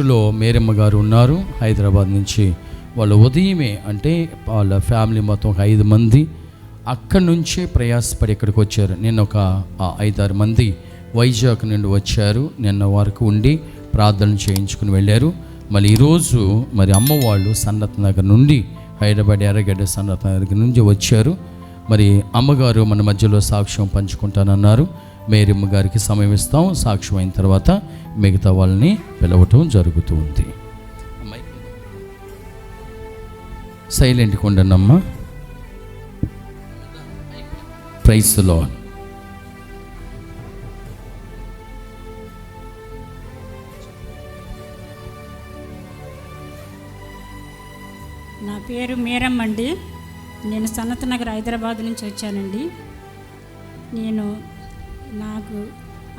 ఇంటిలో మేరమ్మ గారు ఉన్నారు. హైదరాబాద్ నుంచి వాళ్ళు ఉదయమే అంటే వాళ్ళ ఫ్యామిలీ మొత్తం ఒక ఐదు మంది అక్కడి నుంచే ప్రయాసపడి ఇక్కడికి వచ్చారు. నిన్న ఒక ఐదారు మంది వైజాగ్ నుండి వచ్చారు. నిన్న వరకు ఉండి ప్రార్థన చేయించుకుని వెళ్ళారు. మళ్ళీ ఈరోజు మరి అమ్మ వాళ్ళు సన్నత్ నగర్ నుండి హైదరాబాద్ ఎర్రగడ్డ సన్నత్ నగర్ నుంచి వచ్చారు. మరి అమ్మగారు మన మధ్యలో సాక్ష్యం పంచుకుంటానన్నారు. మేరమ్మ గారికి సమయం ఇస్తాం. సాక్ష్యం అయిన తర్వాత మిగతా వాళ్ళని పిలవటం జరుగుతూ ఉంది. సైలెంట్గా ఉండండి ప్రైస్లో ప్రైస్ నా పేరు మీరమ్మ అండి. నేను సనత్ నగర్ హైదరాబాద్ నుంచి వచ్చానండి. నేను నాకు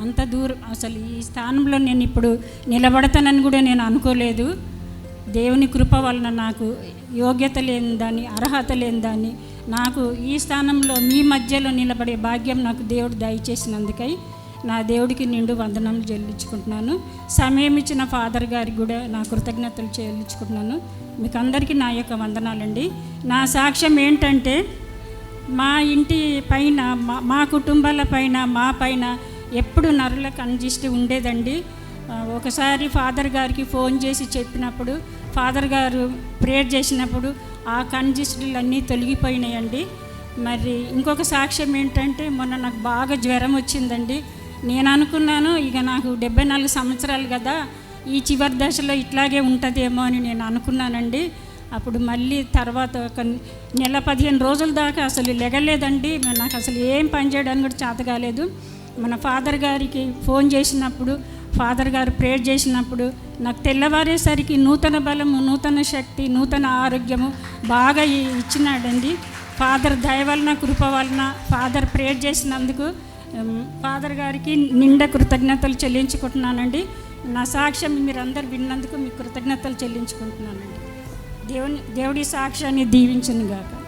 అంత దూరం అసలు ఈ స్థానంలో నేను ఇప్పుడు నిలబడతానని కూడా నేను అనుకోలేదు. దేవుని కృప వలన నాకు యోగ్యత లేని దాన్ని అర్హత లేని దాన్ని నాకు ఈ స్థానంలో మీ మధ్యలో నిలబడే భాగ్యం నాకు దేవుడు దయచేసినందుకై నా దేవుడికి నిండు వందనములు చెల్లించుకుంటున్నాను. సమయం ఇచ్చిన ఫాదర్ గారికి కూడా నా కృతజ్ఞతలు చెల్లించుకుంటున్నాను. మీకు అందరికీ నా యొక్క వందనాలండి. నా సాక్ష్యం ఏంటంటే మా ఇంటి పైన మా మా కుటుంబాల పైన మా పైన ఎప్పుడు నరుల కంజిస్ట్ ఉండేదండి. ఒకసారి ఫాదర్ గారికి ఫోన్ చేసి చెప్పినప్పుడు ఫాదర్ గారు ప్రేయర్ చేసినప్పుడు ఆ కంజిస్టులు అన్నీ తొలగిపోయినాయండి. మరి ఇంకొక సాక్ష్యం ఏంటంటే మొన్న నాకు బాగా జ్వరం వచ్చిందండి. నేను అనుకున్నాను ఇక నాకు డెబ్బై నాలుగు సంవత్సరాలు కదా ఈ చివరి దశలో ఇట్లాగే ఉంటుందేమో అని నేను అనుకున్నానండి. అప్పుడు మళ్ళీ తర్వాత ఒక నెల పదిహేను రోజుల దాకా అసలు లెగలేదండి. నాకు అసలు ఏం పని చేయడానికి కూడా చేత కాలేదు. మన ఫాదర్ గారికి ఫోన్ చేసినప్పుడు ఫాదర్ గారు ప్రేయర్ చేసినప్పుడు నాకు తెల్లవారేసరికి నూతన బలము నూతన శక్తి నూతన ఆరోగ్యము బాగా ఇచ్చినాడండి. ఫాదర్ దయ వలన కృప వలన ఫాదర్ ప్రేయర్ చేసినందుకు ఫాదర్ గారికి నిండా కృతజ్ఞతలు చెల్లించుకుంటున్నానండి. నా సాక్ష్యం మీరందరూ విన్నందుకు మీకు కృతజ్ఞతలు చెల్లించుకుంటున్నానండి. దేవుని దేవుడి సాక్ష్యాన్ని దీవించను గాక.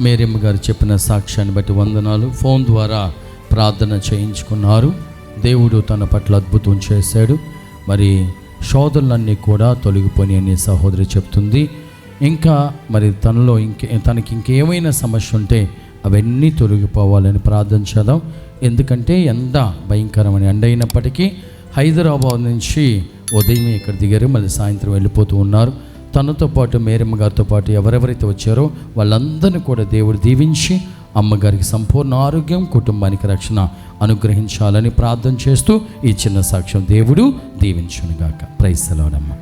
మేరమ్మ గారు చెప్పిన సాక్ష్యాన్ని బట్టి వందనాలు. ఫోన్ ద్వారా ప్రార్థన చేయించుకున్నారు. దేవుడు తన పట్ల అద్భుతం చేశాడు. మరి శోధనలన్నీ కూడా తొలగిపోయి అని సహోదరి చెప్తుంది. ఇంకా మరి తనలో ఇంకే తనకి ఇంకేమైనా సమస్య ఉంటే అవన్నీ తొలగిపోవాలని ప్రార్థన చేద్దాం. ఎందుకంటే ఎంత భయంకరమైన ఎండ అయినప్పటికీ హైదరాబాద్ నుంచి ఉదయం ఇక్కడ దిగారు. మళ్ళీ సాయంత్రం వెళ్ళిపోతూ ఉన్నారు. తనతో పాటు మేరమ్మ గారితో పాటు ఎవరెవరైతే వచ్చారో వాళ్ళందరినీ కూడా దేవుడు దీవించి అమ్మగారికి సంపూర్ణ ఆరోగ్యం కుటుంబానికి రక్షణ అనుగ్రహించాలని ప్రార్థన చేస్తూ ఈ చిన్న సాక్ష్యం దేవుడు దీవించునుగాక. ప్రైస్తలోనమ్మ